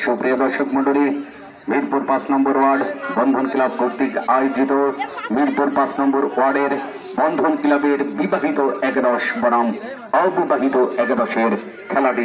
সুপ্রিয় দর্শক মন্ডলী মিরপুর পাঁচ নম্বর ওয়ার্ড বন্ধন ক্লাব কর্তৃক আয়োজিত মিরপুর পাঁচ নম্বর ওয়ার্ডের বন্ধন ক্লাবের বিবাহিত একাদশ বনাম অবিবাহিত একাদশের খেলাটি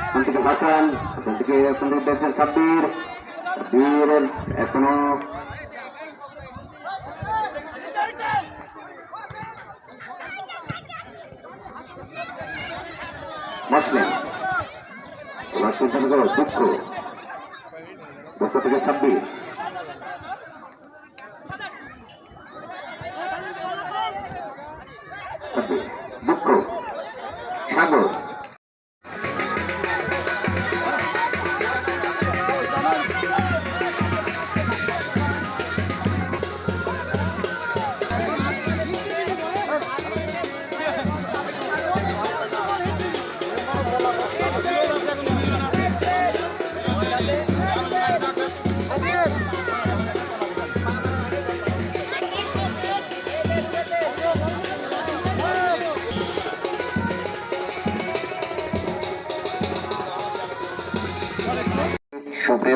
ওখান থেকে হাসান ওখান থেকে ওখান থেকে পেয়েছেন সাব্বির সাব্বির এখনও করো দুঃখ দুঃখ। থেকে ছাব্বিশ দুঃখ। সাগর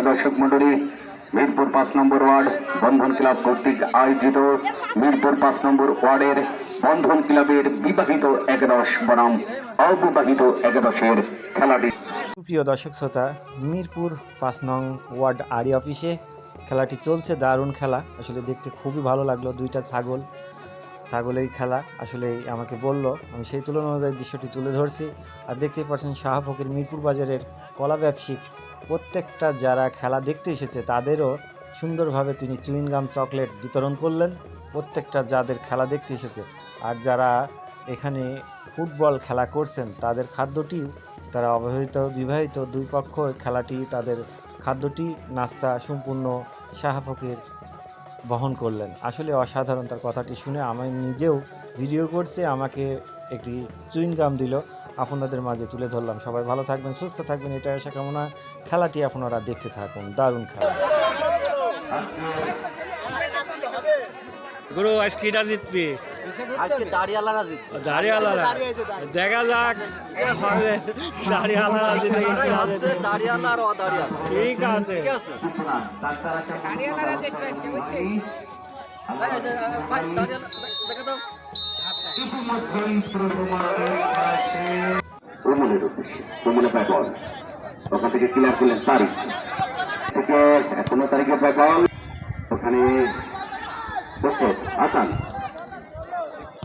দর্শক মন্ডলী, মিরপুর পাঁচ নম্বর ওয়ার্ড বন্ধন ক্লাব কর্তৃক আয়োজিত মিরপুর পাঁচ নম্বর ওয়ার্ডের বন্ধন ক্লাবের বিবাহিত একাদশ বনাম অবিবাহিত একাদশের খেলাটি। প্রিয় দর্শক শ্রোতা, মিরপুর পাঁচ নং ওয়ার্ড আরি অফিসে খেলাটি চলছে, দারুণ খেলা। আসলে দেখতে খুবই ভালো লাগল, দুইটা ছাগল, ছাগলের খেলা আসলে আমাকে বলল। আমি সেই তুলনা অনুযায়ী দৃশ্যটি তুলে ধরছি। আর দেখতেই পাচ্ছেন শাহফকির মিরপুর বাজারের কলা ব্যবসায়িক প্রত্যেকটা যারা খেলা দেখতে এসেছে, তাদেরও সুন্দরভাবে তিনি চুইনগাম চকলেট বিতরণ করলেন, প্রত্যেকটা যাদের খেলা দেখতে এসেছে। আর যারা এখানে ফুটবল খেলা করছেন, তাদের খাদ্যটি তারা অবহিত বিবাহিত দুই পক্ষ, খেলাটি তাদের খাদ্যটি, নাস্তা সম্পূর্ণ শাহফকির বহন করলেন। আসলে অসাধারণ তার কথাটি শুনে আমি নিজেও ভিডিও করছে, আমাকে একটি চুইনগাম দিল। আপনাদের মাঝে তুলে ধরলাম। সবাই ভালো থাকবেন সুস্থ থাকবেন এটা আশা কামনা। খেলাটি আপনারা দেখতে থাকুন দারুণ খেলা। গুরু আজকে এটা জিতবি? আজকে দাঁড়িয়ালারা জিতবে। দাঁড়িয়ালারা? দেখা যাক। দাঁড়িয়ালারা জিতে দাঁড়িয়ালা আর অদাঁড়িয়ালা। ঠিক আছে। ঠিক আছে? যে, ভাই, দাঁড়িয়ালা, দেখা দাও। উমনের উদ্দেশ্যে উমনে পায় বল ওখান থেকে ক্লিয়ার করলেন তারিখ। থেকে এখনও তারিখে বল ওখানে প্রস্তুত, আসান।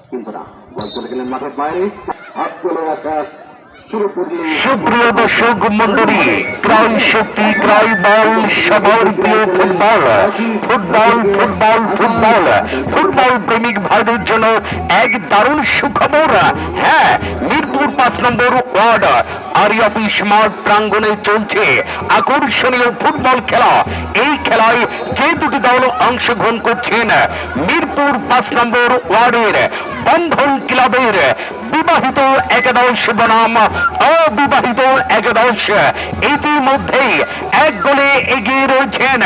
কিন্তু না বল চলে গেলেন মাঠের বাইরে। হাত চলে আসা সুপ্রিয় দর্শক মন্ডলী ক্রয় শক্তি ক্রয় বল, সবার প্রিয় football football football football. Football প্রেমিক ভাইদের জন্য এক দারুণ সুখবর। হ্যাঁ মিরপুর পাঁচ নম্বর ওয়ার্ড, আরিয়াপি স্মার্ট প্রাঙ্গণে চলছে আকর্ষণীয় ফুটবল খেলা। এই খেলায় যে দুটি দল অংশগ্রহণ করছেন, মিরপুর পাঁচ নম্বর ওয়ার্ডের বন্ধন ক্লাবের বিবাহিত একাদশ বনাম, অবিবাহিত একাদশ। ইতিমধ্যেই এক গোলে এগিয়ে রয়েছেন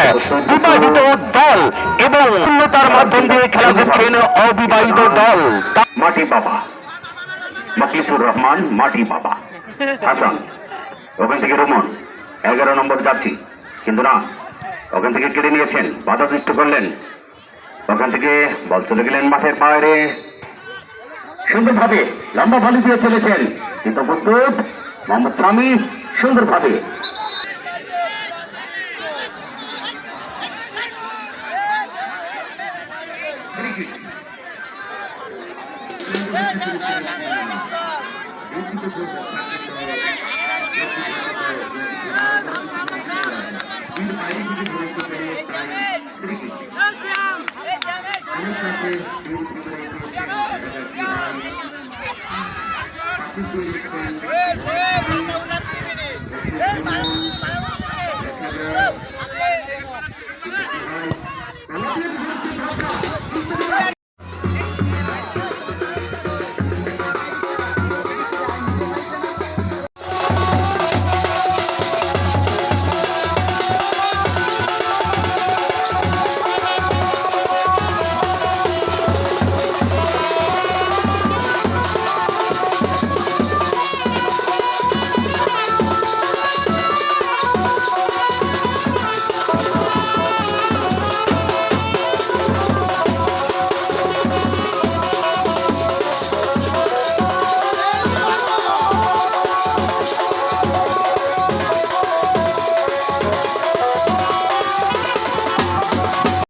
বিবাহিত দল এবং পূর্ণতার মাধ্যম দিয়ে খেলা করছেন অবিবাহিত দল। মাটি বাবা মকলিসুর রহমান, মাটি বাবা। হাসান, ওখান থেকে রোমন, এগারো নম্বর যাচ্ছি কিন্তু না, ওখান থেকে কেড়ে নিয়েছেন, বাধা সৃষ্টি করলেন। ওখান থেকে বল চলে গেলেন মাঠের বাইরে। সুন্দরভাবে লম্বা ভলি দিয়ে চলেছেন কিন্তু প্রস্তুত মোহাম্মদ সামি সুন্দরভাবে।